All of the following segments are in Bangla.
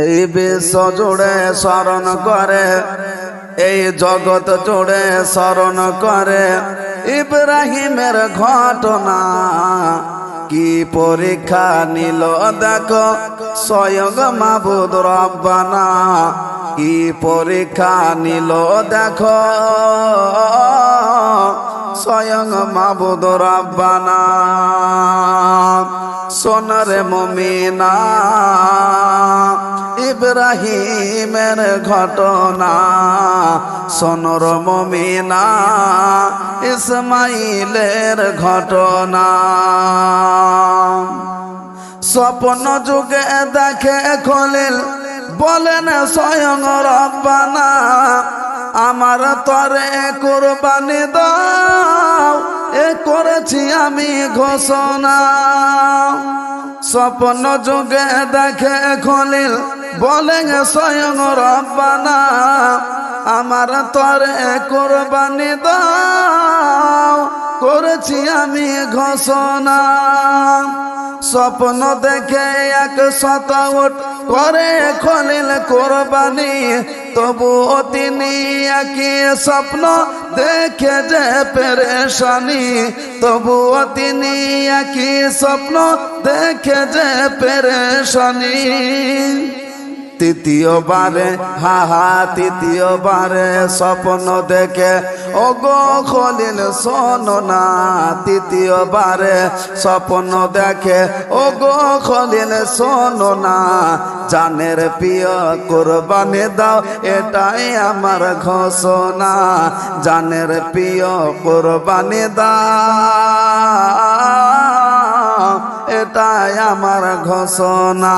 এই বিশ্ব জুড়ে স্মরণ করে, এই জগৎ জুড়ে স্মরণ করে, ইব্রাহিমের ঘটনা কি পরীক্ষা নিল? দেখো, স্বয়ং মাবুদ রব্বানা কি পরীক্ষা নিল? দেখো, স্বয়ং মাবুদ রব্বানা সোনারে মমিনা ইব্রাহিমের ঘটনা। সোনর মমিনা ইসমাইলের ঘটনা। স্বপ্ন যুগে দেখে খলিল বলেন, স্বয়ং রব্বানা, আমার তরে কোরবানি দাও। এ করেছি আমি ঘোষণা। স্বপ্ন যুগে দেখে খলিল বলেন স্বয়ং রব্বানা, আমার তরে কোরবানি দাও, করেছি আমি ঘোষণা। স্বপ্ন দেখে এক শতাউট করে খলিল কোরবানি, তবুও তিনি একই স্বপ্ন দেখে যে পেরেশানি, তবুও তিনি একই স্বপ্ন দেখে যে পেরেশানি। তৃতীয়বারে, হা হা, তৃতীয়বারে স্বপ্ন দেখে ও গো খলিল না তৃতীয়বারে স্বপ্ন দেখে ও গো খলিল শোনো না জানের প্রিয় কোরবানি দাও, এটাই আমার ঘোষণা, জানের প্রিয় কোরবানি দাও। এটাই আমার ঘোষণা।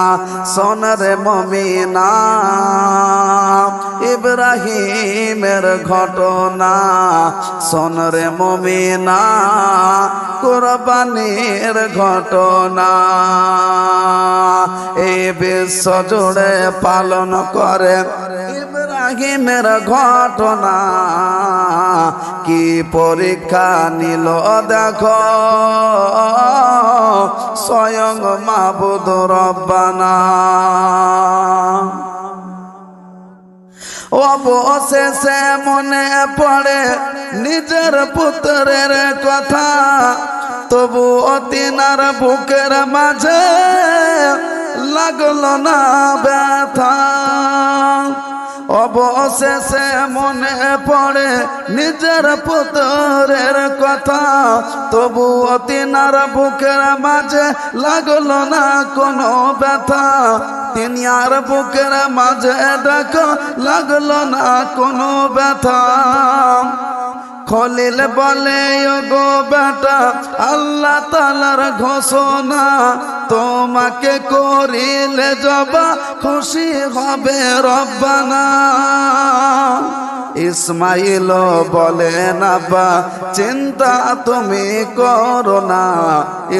সোনরে মমিনা, ইব্রাহিমের ঘটনা। সোনরে মমিনা, কোরবানির ঘটনা। এই বিশ্ব জুড়ে পালন করে ইব্রাহিমের ঘটনা। কি পরীক্ষা নিল দেখো। স্বয়ং মাবুদ রব্বানা। অবশেষে মনে পড়ে নিজের পুত্রের কথা। তবু অতিনার বুকের মাঝে লাগল না ব্যথা। অবশেষে মনে পড়ে নিজের পুতরের কথা। তবু তিনার বুকের মাঝে লাগল না কোনো ব্যথা। তিনি আর বুকের মাঝে দেখো, লাগল না কোনো ব্যথা। খলিল বলে গো বেটা আল্লাহ তালার ঘোষণা তোমাকে করিলে জবা খুশি হবে রব্বানা। ইসমাইল বলে না বা চিন্তা তুমি করো না।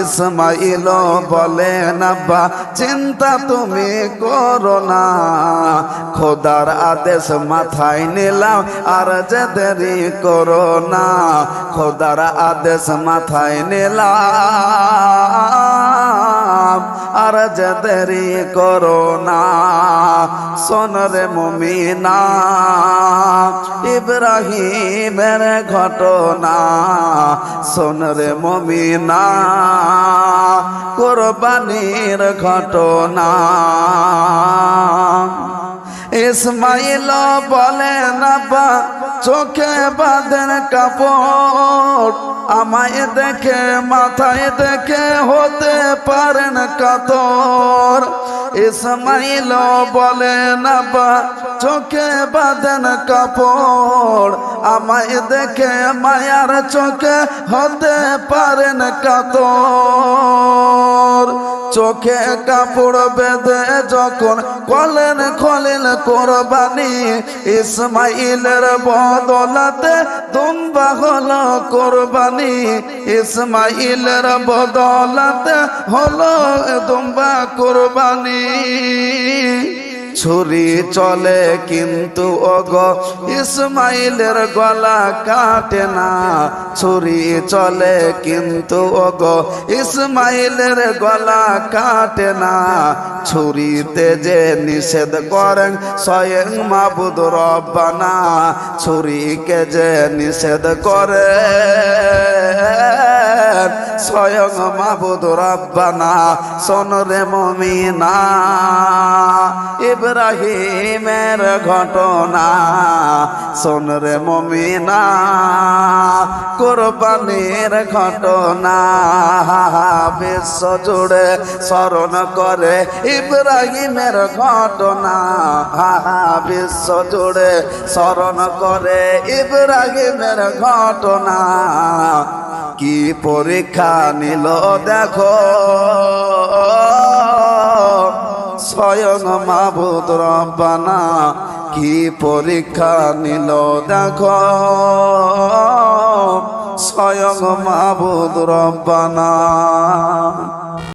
ইসমাইল বলে না বা চিন্তা তুমি করো না। খোদার আদেশ মাথায় নিলাম আর যে দেরি করো না। খোদার আদেশ মাথায় নিলাম। আর যে দেরি করো না সোনরে মমিনা, ইব্রাহিমের ঘটনা সোনরে মমিনা, কোরবানির ঘটনা। ইসমাইল বলে না চোখে বাঁধেন কাপড়। আমায় দেখে, মাথায় দেখে হতে পারেন কাতর। ইসমাইল বলে, না চোখে বাঁধেন কাপড়। আমায় দেখে, মায়ার চোখে হতে পারেন কাতর। চোখে কাপড় বেঁধে যখন কলেন খলেন কোরবানি, ইসমাইলের বদলাতে দুম্বা হলো কোরবানি, ইসমাইলের বদলাতে হলো দুম্বা কোরবানি। ছুরি চলে কিন্তু ওগ, ইসমাইলের গলা কাটে না। ছুরি চলে কিন্তু ওগ, ইসমাইলের গলা কাটে না। ছুরিতে যে নিষেধ করেন স্বয়ং মাবুদ রব্বানা, ছুরিকে যে নিষেধ করে স্বয়ং মাবুদ রব্বানা শোন রে মমিনা ইব্রাহিমের ঘটনা শোন রে মমিনা কোরবানির ঘটনা বিশ্ব জুড়ে স্মরণ করে ইব্রাহিমের ঘটনা বিশ্ব জুড়ে স্মরণ করে ইব্রাহিমের ঘটনা কি পরীক্ষা নিল? দেখো। স্বয়ং মাবুদ রব্বানা কি পরীক্ষা নিল? দেখো। স্বয়ং মাবুদ রব্বানা